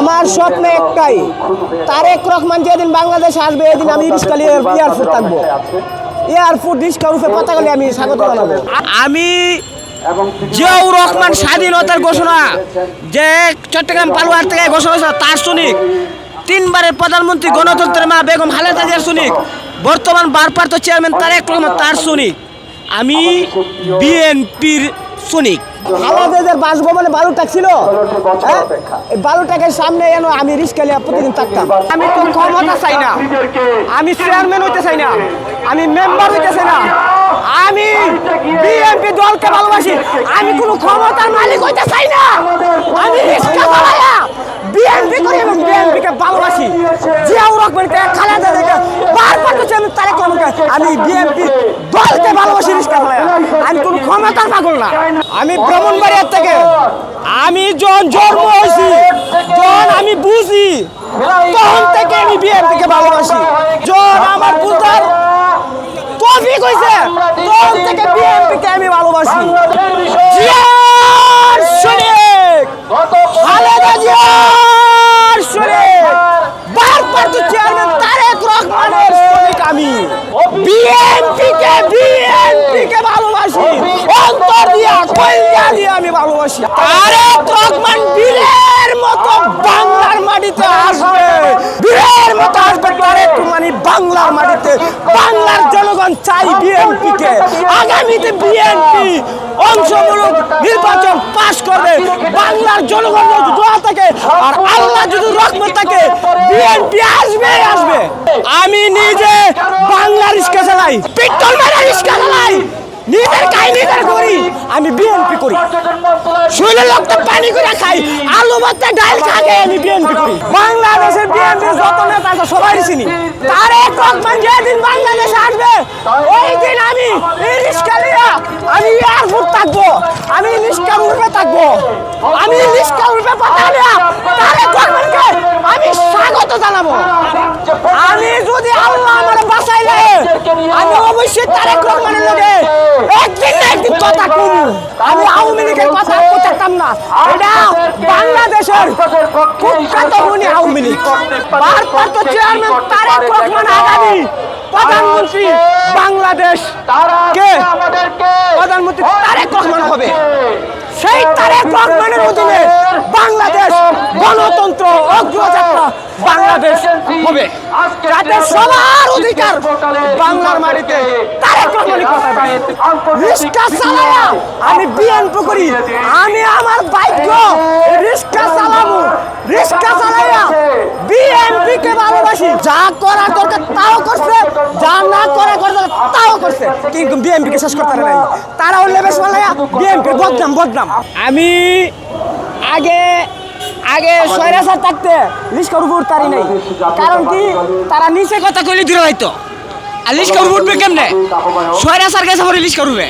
আমার স্বপ্ন একটাই তারেক রহমান যেদিন বাংলাদেশে আসবে এদিন আমি রিস্কালি এয়ারপোর্ট থাকব এয়ারপোর্ট রিস্কা রূপে পতাকালে আমি স্বাগত জানাব। আমি জিয়াউর রহমান স্বাধীনতার ঘোষণা যে চট্টগ্রাম পালুয়ার থেকে ঘোষণা হয়েছে তার শুনিক তিনবারের প্রধানমন্ত্রী গণতন্ত্রের মা বেগম খালেদা জিয়ার শুনিক বর্তমান ভারপ্রাপ্ত চেয়ারম্যান তারেক রহমান তার শুনিক আমি বিএনপির শুনিক আমাদের ছিল। হ্যাঁ? সামনে এনো আমি রিস্কা লিয়া প্রতিদিন থাকতাম। আমি তো ক্ষমতা চাই না। আমি চেয়ারম্যান হইতে চাই না। আমি মেম্বার হইতে চাই না। আমি বিএনপি দলকে ভালোবাসি। আমি কোনো ক্ষমতার মালিক হইতে চাই না। আমি আমি বিএনপি দলকে ভালোবাসি আমি কোনো পাগল না। আমি ব্রাহ্মণবাড়িয়ার থেকে। আমি যখন জন্ম হয়েছি। যখন আমি বুঝি। তখন থেকে আমি বিএনপিকে ভালোবাসি। যখন আমার বুঝার তৌফিক হয়েছে। তখন থেকে বিএনপিকে আমি ভালোবাসি। জিয়ার শরীফ খালেদা জিয়ার শরীফ বারবার তো চেয়ারম্যান তারেক রহমানের শরীফ আমি। বিএনপিকে বিএনপিকে ভালোবাসি। অন্তর দিয়া কইয়া দিয়ে আমি ভালোবাসি। তারেক রহমান বীরের মতো বাংলার মাটিতে আসবে। বীরের মতো আসবে তারেক রহমানি বাংলার মাটিতে। বাংলার জনগণ চাই বিএনপিকে। আগামীতে বিএনপি অংশমূলক নির্বাচন পাশ করবে। বাংলার জনগণ যদি দোয়া থাকে আর আল্লাহ যদি রহমত থাকে, বিএনপি আসবে আসবে। আমি নিজে বাংলার রিক্সা চালাই পেট্রোল মেরা রিক্সা চালাই। নিজের খাই নিজের করি আমি বিএনপি করি। শরীরের রক্ত পানি করে খাই। আলু ভর্তা, ডাল খাগে আমি বিএনপি করি। বাংলাদেশের বিএনপি যত নেতা সবাই চিনি। তার এক রকমান যেদিন বাংলাদেশে আসবে ওই দিন আমি নিয়ে আমি এয়ারপোর্ট থাকব। আমি রিক্সা উঠবে থাকব। আমি রিক্সা উঠবে পাতা নিয়ে তার এক রকমানকে আমি স্বাগত জানাব। আমি যদি আল্লাহ আমার বাসায় লাগে আমি অবশ্যই তারেক রহমানের লগে একদিন না একদিন কথা কম। আমি আওয়ামী লীগের কথা না। এটা বাংলাদেশের কুখ্যাত আওয়ামী লীগ। ভারপ্রাপ্ত চেয়ারম্যান তারেক রহমান আগামী প্রধানমন্ত্রী বাংলাদেশ কে? প্রধানমন্ত্রী তারেক রহমান হবে। সেই তারেক রহমানের অধীনে বাংলাদেশ হবে। যাতে সবার অধিকার বাংলার মাটিতে তারেক রহমানের কথা রিক্সা চালায়া আমি বিএনপি করি আমি আমার বাইক রিক্সা চালাবো। রিক্সা চালাইয়া বিএনপি কে ভালোবাসি। যা করার দরকার তাও করছে যা না করার দরকার তাও করছে। কিন্তু বিএনপি কে শেষ করতে পারে নাই। তারা অন্য বেশ চালাইয়া বিএনপির বদনাম বদনাম। আমি আগে আগে সয়রাসার থাকতে লিস্ট উপর তারি নাই। কারণ কি? তারা নিচে কথা কইলে দূরে হয়তো আর লিস্কার উঠবে কেমনে? সয়রাসার কাছে পরে লিস্ট উঠবে